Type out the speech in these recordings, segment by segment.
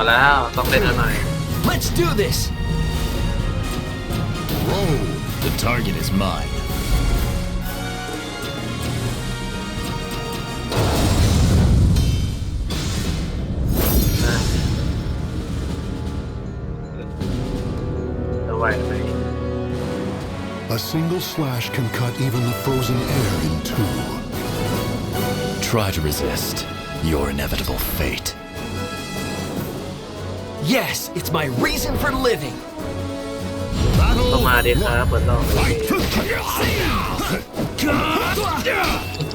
เอาแล้วต้องเล่นเอาหน่อย Let's do this. Roll. The target is mine. จะไหวไหม A single slash can cut even the frozen air in two. Try to resist your inevitable fate. Yes, it's my reason for living. ต้องมาดิครับเปิดรอบ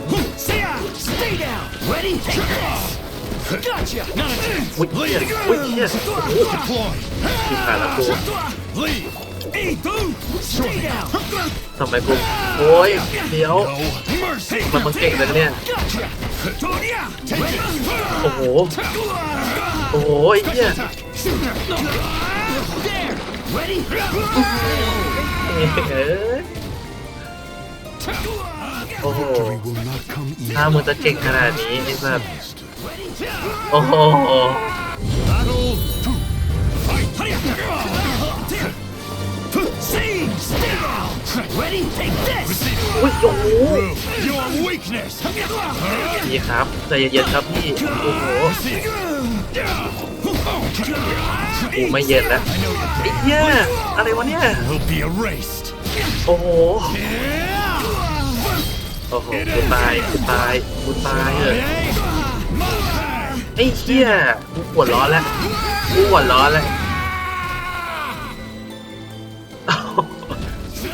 Stay down. Ready? Take this. Gotcha. อุ้ยเฮียอุ้ยเฮียที่ผ่านแล้วกู Hey, dude. Stay down. ทำไมกูโอ้ยเดี๋ยว mercy. มันมันเก่งเลยเนี่ย Gotcha. Ready? โอ้โห โอ้โหไอ้เฮีย There. Ready? โอ้โห ถ้ามึงจะเก่งขนาดนี้ไอ้สับโอ้โหอุ้ยโอ้โหพี่ครับใจเย็นๆครับพี่ โอ้โห กูไม่เย็นแล้วไอ้เหี้ยอะไรวะเนี่ย Will be erased. โอ้โห โอ้โหกูตายกูตายกูตายเลยไอ้เหี้ยกูปวดร้อนแล้วกูปวดร้อนแล้ว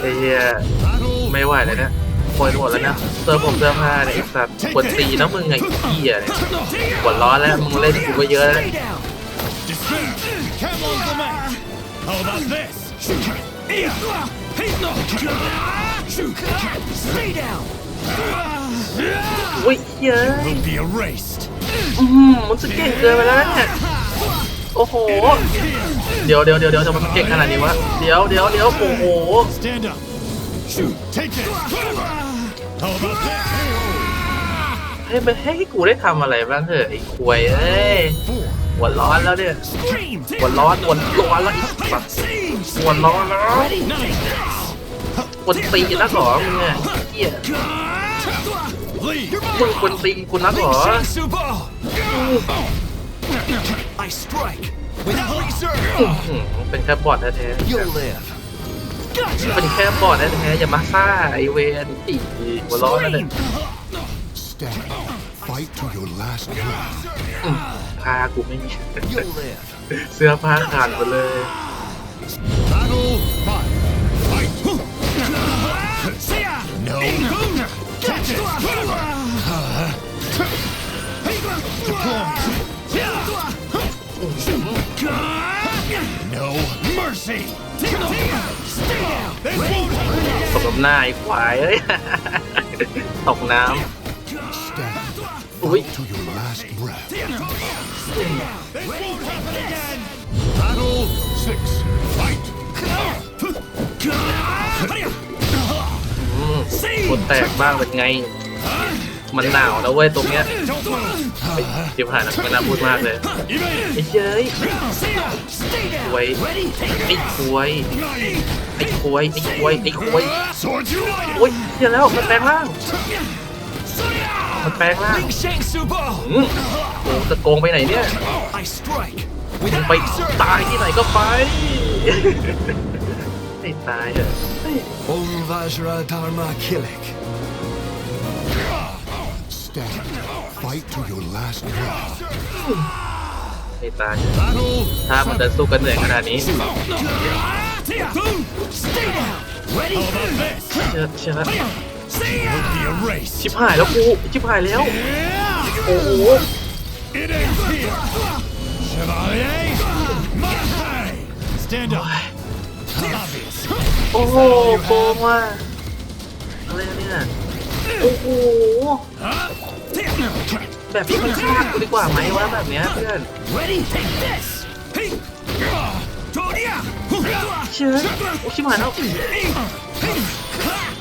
ไอ้เหี้ย Battle ไม่ไหวเลยเนี่ยปวดหมดแล้วนะเสื้อผมเสื้อผ้าเนี่ยไอ้สัตว์ปวดตีนะมึงไงเหี้ยเนี่ยปวดร้อนแล้วมึงเล่นกูก็เยอะแล้ว Stay down. descend. Camel's lament. How about this? Stay down. อุ้ยเหี้ย Will be erased. อืมมันจะเก่งเกินไปแล้วนะเนี่ยโอ้โห เดี๋ยวเดี๋ยวเดี๋ยวเดี๋ยวทำไมมันเก่งขนาดนี้วะ เดี๋ยวเดี๋ยวเดี๋ยวโอ้โห Stand up. Shoot. Take this. How about this? ให้มันให้กูได้ทำอะไรบ้างเถอะไอ้ควยเอ้ย Four. หัวร้อนแล้วเนี่ย Scream. หัวร้อนหัวร้อนแล้วไอ้สัตว์หัวร้อนแล้ว Ready? Take this. กวนตีนักเหรอมึงเนี่ยเหี้ย Lead. มึงกวนตีกูนักเหรอ Subo. I strike with reserve. อื้อหือเป็นแค่บอดแท้ You'll live. ๆ Gotcha. เป็นแค่บอดแท้ๆอย่ามาซ่าไอเวนอีหัวร้อนแล้วเนี่ย Stand. Fight to your last breath. พากูไม่มี You'll live. เสื้อผ้าขาดหมดเลย Battle five. Fight. See ya. No. Gotcha. No mercy. Stay down. This won't happen ตกกับหน้าไอ้ควายเอ้ย ตกน้ Stand. Fight. ำกดแตกบ้างเป็นไง มันหนาวนะเว้ยตรงเนี้ย Don't move. จิบหายนะไม่น่าพูดมากเลย Evade. ไอ้เจ้ย Stay down. ควย Ready? Take ไอ้ควยไอ้ควยไอ้ควยไอ้ควย Swords united. โอ้ยเดี๋ยวแล้วมันแปลงร่าง มันแปลงร่าง Ling Shang Subo. อืมโอ้จะโกงไปไหนเนี่ย I strike มึ with งไป reserve. ตายที่ไหนก็ไปไอ้ตายเถอะเฮ้ย Om Vajra Dharma Killik. Stand. Fight to your last breath. ไอ้ตาย Battle ถ้ามันจะสู้กันเหนื่อยขนาดนี้ Stay down. Ready? How about this? เชื่อเชื่อ Will be erased. ชิบหายแล้วกูชิบหายแล้ว โอ้โหโอ้โหโกงว่ะอะไรเนี่ยโอ้โหแบบนี้มันฆ่ากูดีกว่าไหมวะแบบเนี้ยเพื่อนเชื่อโอ้ชิบหายแล้ว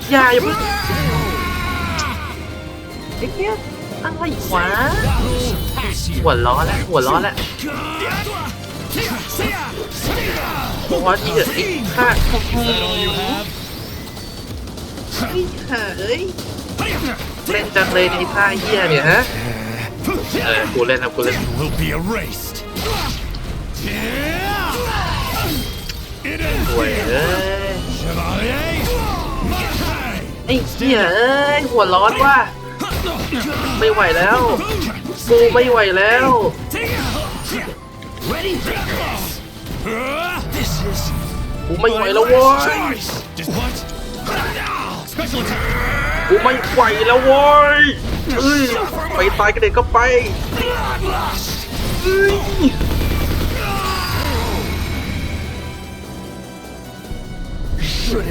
อย่าอย่าเพิ่งไอ้เนี้ยอะไรวะหัวล้อแล้วหัวล้อแล้วโอ้ยอีกอีกห้า All you have? อีกห้าเอ้ยเล่นจังเลยในท่าเหี้ยเนี่ยฮะเออกูเล่นนะกูเล่น You will be erased. It ends ห่วยเอ้ย อ้เหี้ยเอ้ยหัวร้อนว่ะไม่ไหวแล้วกูไม่ไหวแล้วกูไม่ไหวแล้วเว้ยกูไม่ไหวแล้วเว้ยเอ้ยไปตายกันเด็กก็ไปเอ้ย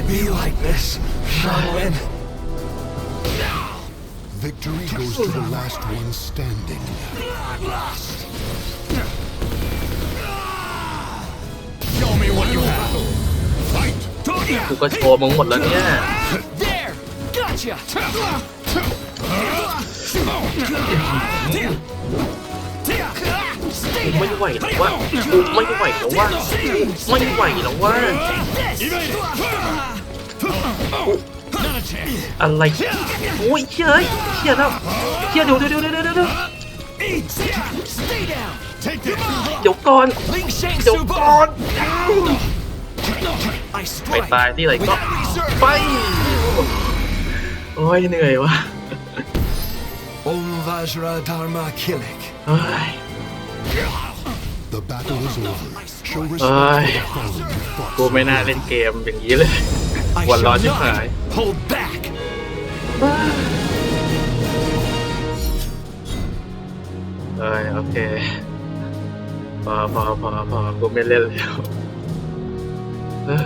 should it be like this, Shaolin? Victory goes to the last one standing. Show me what you have. Fight. กูก็โชว์มึงหมดแล้วเนี่ย There! Gotcha! กูไม่ไหวแล้ววะกูไม่ไหวแล้ววะกูไม่ไหวแล้ววะ Evade it. Not a chance. อะไรโอ้ยเฮ้ยเชี่ยแล้วเชี่ยเดี๋ยวเดี๋ยวเดี๋ยวเดี๋ยวเดี๋ยว Stay down! Take this. เดี๋ยวก่อน Ling Shang เดี๋ยว Su ก่อน I ไป strike ตายที่ไหนก็ without reserve! ไปโอ้ยเหนื่อยวะ Om Vajra Dharma Kilik. เฮ้ย The battle is over. Show respect Ay. for the fallen who fought กูไม่น่าเล่นเกมอย่างนี้เลย I หัวร้อน shall ชิบหาย not hold back! เอ้ยโอเค พอพอพอพอกูไม่เล่นแล้วเอ้ย